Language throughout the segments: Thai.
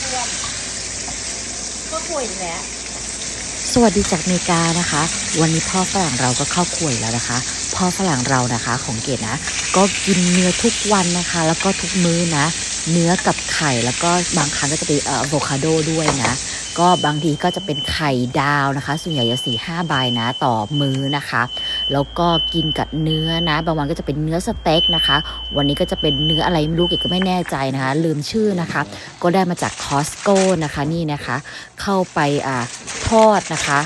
ครัวอีกแล้วสวัสดีจากอเมริกานะคะ วันนี้พ่อฝรั่งเราก็เข้าครัวอีกแล้วนะคะ พ่อฝรั่งเรานะคะของเกดนะ ก็กินเนื้อทุกวันนะคะ แล้วก็ทุกมื้อนะ เนื้อกับไข่แล้วก็บางครั้งก็จะเป็นเอ่ออะโวคาโดด้วยนะ ก็บางทีก็จะเป็นไข่ดาวนะคะ ส่วนใหญ่จะสี่ห้าใบนะต่อมื้อนะคะ แล้วก็กินกับเนื้อนะ บางวันก็จะเป็นเนื้อสเต็กนะคะ วันนี้ก็จะเป็นเนื้ออะไรไม่รู้เกก็ไม่แน่ใจนะคะ ลืมชื่อนะคะ ก็ได้มาจากคอสโก้นะคะนี่นะคะ เข้าไปอ่าทอดนะคะ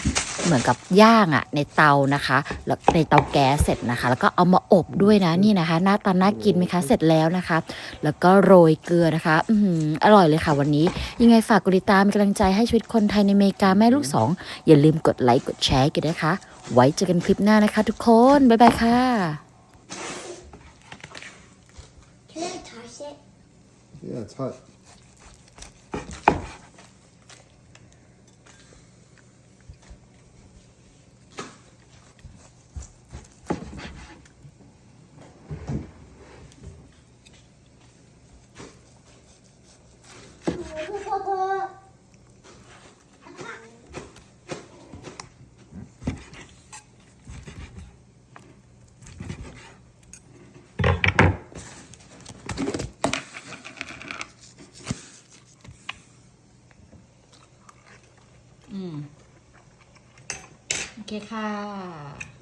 เหมือนกับย่างอะ่ะในเตานะคะแล้วในเตาแก๊สเสร็จนะคะ แล้วก็เอามาอบด้วยนะนี่นะคะ หน้าตาน่ากินไหมคะเสร็จแล้วนะคะ แล้วก็โรยเกลือนะคะ อือหืออร่อยเลยค่ะวันนี้ ยังไงฝากกดติดตามเป็นกำลังใจให้ชีวิตคนไทยในอเมริกาแม่ลูกสองอย่าลืมกดไลค์กดแชร์กันนะคะ ไว้เจอกันคลิปหน้านะคะ ทุกคนบ๊ายบายค่ะ Can I touch it? Yeah, it's hot. อืม โอเคค่ะ